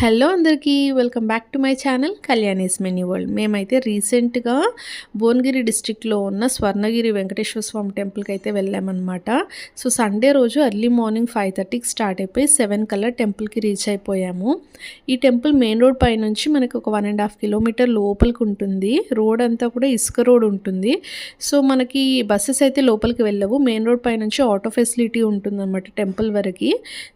Hello అందరికీ welcome back to my channel Kalyani's many world. మేమైతే రీసెంట్గా భువనగిరి డిస్టిక్లో ఉన్న స్వర్ణగిరి వెంకటేశ్వర స్వామి టెంపుల్కి అయితే వెళ్ళామన్నమాట. సో సండే రోజు ఎర్లీ మార్నింగ్ ఫైవ్ థర్టీకి స్టార్ట్ అయిపోయి సెవెన్ కల్లా టెంపుల్కి రీచ్ అయిపోయాము. ఈ టెంపుల్ మెయిన్ రోడ్ పై నుంచి మనకి ఒక వన్ అండ్ హాఫ్ కిలోమీటర్ లోపలికి ఉంటుంది. రోడ్ అంతా కూడా ఇసుక రోడ్ ఉంటుంది. సో మనకి బస్సెస్ అయితే లోపలికి వెళ్ళవు. మెయిన్ రోడ్ పై నుంచి ఆటో ఫెసిలిటీ ఉంటుందన్నమాట టెంపుల్ వరకు.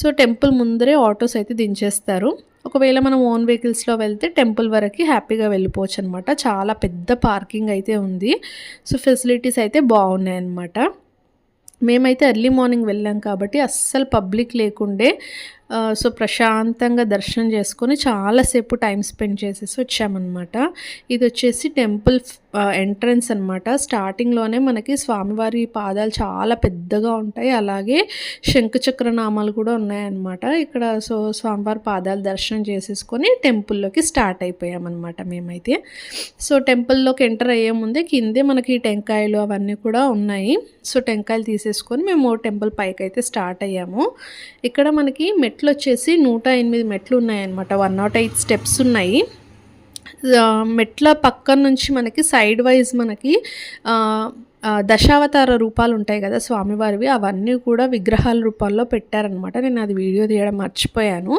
సో టెంపుల్ ముందరే ఆటోస్ అయితే దించేస్తారు. ఒకవేళ మనం ఓన్ వెహికల్స్లో వెళ్తే టెంపుల్ వరకు హ్యాపీగా వెళ్ళిపోవచ్చు అనమాట చాలా పెద్ద పార్కింగ్ అయితే ఉంది. సో ఫెసిలిటీస్ అయితే బాగున్నాయి అన్నమాట. మేమైతే ఎర్లీ మార్నింగ్ వెళ్ళాం కాబట్టి అస్సలు పబ్లిక్ లేకుండే సో ప్రశాంతంగా దర్శనం చేసుకొని చాలాసేపు టైం స్పెండ్ చేసేసి వచ్చామన్నమాట. ఇది వచ్చేసి టెంపుల్ ఎంట్రన్స్ అనమాట స్టార్టింగ్లోనే మనకి స్వామివారి పాదాలు చాలా పెద్దగా ఉంటాయి. అలాగే శంఖచక్ర నామాలు కూడా ఉన్నాయన్నమాట. ఇక్కడ సో స్వామివారి పాదాలు దర్శనం చేసేసుకొని టెంపుల్లోకి స్టార్ట్ అయిపోయామన్నమాట మేమైతే. సో టెంపుల్లోకి ఎంటర్ అయ్యే ముందే కిందే మనకి టెంకాయలు అవన్నీ కూడా ఉన్నాయి. సో టెంకాయలు తీసేసుకొని మేము టెంపుల్ పైకి అయితే స్టార్ట్ అయ్యాము. ఇక్కడ మనకి మెట్ మెట్లు వచ్చేసి నూట ఎనిమిది మెట్లు ఉన్నాయన్నమాట వన్ నాట్ ఎయిట్ స్టెప్స్ ఉన్నాయి మెట్ల పక్కన నుంచి మనకి సైడ్ వైజ్ మనకి దశావతార రూపాలు ఉంటాయి కదా స్వామివారివి. అవన్నీ కూడా విగ్రహాల రూపాల్లో పెట్టారనమాట నేను అది వీడియో తీయడం మర్చిపోయాను.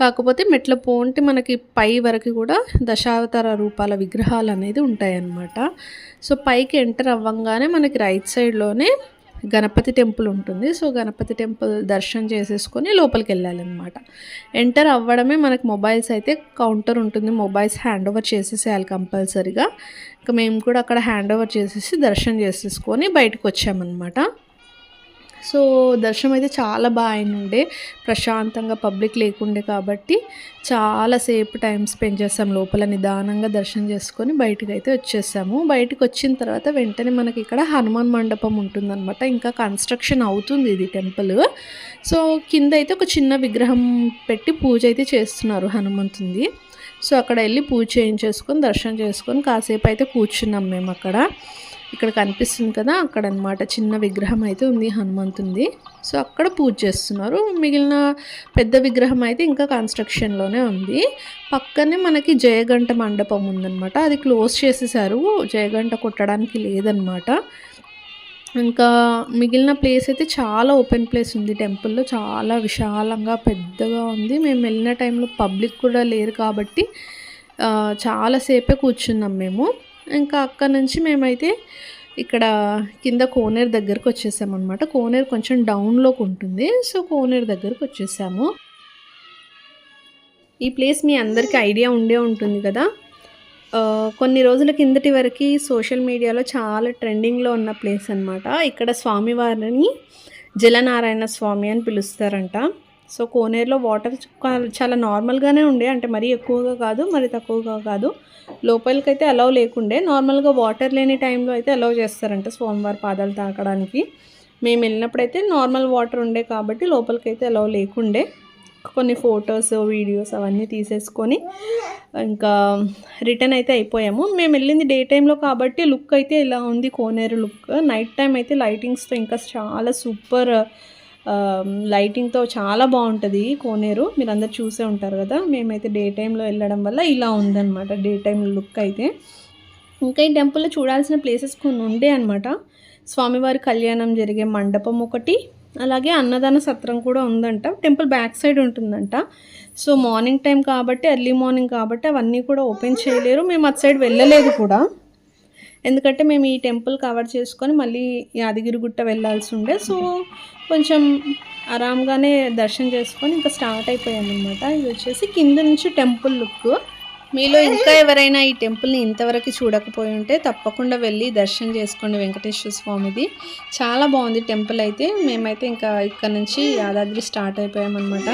కాకపోతే మెట్ల పోంటి మనకి పై వరకు కూడా దశావతార రూపాల విగ్రహాలు అనేది ఉంటాయన్నమాట. సో పైకి ఎంటర్ అవ్వంగానే మనకి రైట్ సైడ్లోనే గణపతి టెంపుల్ ఉంటుంది. సో గణపతి టెంపుల్ దర్శనం చేసేసుకొని లోపలికి వెళ్ళాలన్నమాట ఎంటర్ అవ్వడమే మనకు మొబైల్స్ అయితే కౌంటర్ ఉంటుంది. మొబైల్స్ హ్యాండ్ ఓవర్ చేసేసేయాలి కంపల్సరీగా. ఇంకా మేము కూడా అక్కడ హ్యాండ్ ఓవర్ చేసేసి దర్శనం చేసేసుకొని బయటకు వచ్చామన్నమాట సో దర్శనం అయితే చాలా బాగా అయినుండే ప్రశాంతంగా పబ్లిక్ లేకుండే కాబట్టి చాలాసేపు టైం స్పెండ్ చేస్తాం లోపల నిదానంగా దర్శనం చేసుకొని బయటకు అయితే వచ్చేసాము. బయటికి వచ్చిన తర్వాత వెంటనే మనకి ఇక్కడ హనుమాన్ మండపం ఉంటుందన్నమాట. ఇంకా కన్స్ట్రక్షన్ అవుతుంది ఇది టెంపుల్. సో కింద అయితే ఒక చిన్న విగ్రహం పెట్టి పూజ అయితే చేస్తున్నారు హనుమంతుంది. సో అక్కడ వెళ్ళి పూజ చేయించేసుకొని దర్శనం చేసుకొని కాసేపు అయితే కూర్చున్నాం మేము అక్కడ ఇక్కడ కనిపిస్తుంది కదా అక్కడ అనమాట చిన్న విగ్రహం అయితే ఉంది హనుమంతుంది. సో అక్కడ పూజ చేస్తున్నారు. మిగిలిన పెద్ద విగ్రహం అయితే ఇంకా కన్స్ట్రక్షన్లోనే ఉంది. పక్కనే మనకి జయగంట మండపం ఉందన్నమాట. అది క్లోజ్ చేసేసారు. జయగంట కొట్టడానికి లేదనమాట ఇంకా మిగిలిన ప్లేస్ అయితే చాలా ఓపెన్ ప్లేస్ ఉంది టెంపుల్లో. చాలా విశాలంగా పెద్దగా ఉంది. మేము వెళ్ళిన టైంలో పబ్లిక్ కూడా లేరు కాబట్టి చాలాసేపే కూర్చున్నాం మేము. ఇంకా అక్కడ నుంచి మేమైతే ఇక్కడ కింద కోనేరు దగ్గరకు వచ్చేసామన్నమాట కోనేరు కొంచెం డౌన్లోకి ఉంటుంది. సో కోనేరు దగ్గరకు వచ్చేసాము. ఈ ప్లేస్ మీ అందరికీ ఐడియా ఉండే ఉంటుంది కదా. కొన్ని రోజుల కిందటి వరకు సోషల్ మీడియాలో చాలా ట్రెండింగ్లో ఉన్న ప్లేస్ అనమాట ఇక్కడ స్వామివారిని జలనారాయణ స్వామి అని పిలుస్తారంట. సో కోనేరులో వాటర్ చాలా నార్మల్గానే ఉండే. అంటే మరీ ఎక్కువగా కాదు మరి తక్కువగా కాదు. లోపలికైతే అలౌ లేకుండే. నార్మల్గా వాటర్ లేని టైంలో అయితే అలౌ చేస్తారంట స్వామివారి పాదాలు తాకడానికి. మేము వెళ్ళినప్పుడైతే నార్మల్ వాటర్ ఉండే కాబట్టి లోపలికైతే అలౌ లేకుండే. కొన్ని ఫొటోస్ వీడియోస్ అవన్నీ తీసేసుకొని ఇంకా రిటర్న్ అయితే అయిపోయాము. మేము వెళ్ళింది డే టైంలో కాబట్టి లుక్ అయితే ఇలా ఉంది కోనేరు లుక్. నైట్ టైం అయితే లైటింగ్స్తో ఇంకా చాలా సూపర్ లైటింగ్తో చాలా బాగుంటుంది కోనేరు. మీరు అందరు చూసే ఉంటారు కదా మేమైతే డే టైంలో వెళ్ళడం వల్ల ఇలా ఉందన్నమాట డే టైం లుక్ అయితే. ఇంకా ఈ టెంపుల్లో చూడాల్సిన ప్లేసెస్ కొన్ని ఉండే అనమాట స్వామివారి కళ్యాణం జరిగే మండపం ఒకటి అలాగే అన్నదాన సత్రం కూడా ఉందంట. టెంపుల్ బ్యాక్ సైడ్ ఉంటుందంట. సో మార్నింగ్ టైం కాబట్టి ఎర్లీ మార్నింగ్ కాబట్టి అవన్నీ కూడా ఓపెన్ చేయలేరు. మేము అటు సైడ్ వెళ్ళలేదు కూడా. ఎందుకంటే మేము ఈ టెంపుల్ కవర్ చేసుకొని మళ్ళీ యాదగిరిగుట్ట వెళ్ళాల్సి ఉండే. సో కొంచెం ఆరాంగానే దర్శనం చేసుకొని ఇంకా స్టార్ట్ అయిపోయామన్నమాట. ఇది వచ్చేసి కింద నుంచి టెంపుల్ లుక్. మీలో ఇంకా ఎవరైనా ఈ టెంపుల్ని ఇంతవరకు చూడకపోయి ఉంటే తప్పకుండా వెళ్ళి దర్శనం చేసుకోండి వెంకటేశ్వర స్వామిది. చాలా బాగుంది టెంపుల్ అయితే. మేమైతే ఇంకా ఇక్కడ నుంచి యాదాద్రి స్టార్ట్ అయిపోయామన్నమాట.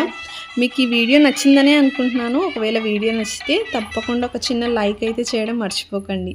మీకు ఈ వీడియో నచ్చిందనే అనుకుంటున్నాను. ఒకవేళ వీడియో నచ్చితే తప్పకుండా ఒక చిన్న లైక్ అయితే చేయడం మర్చిపోకండి.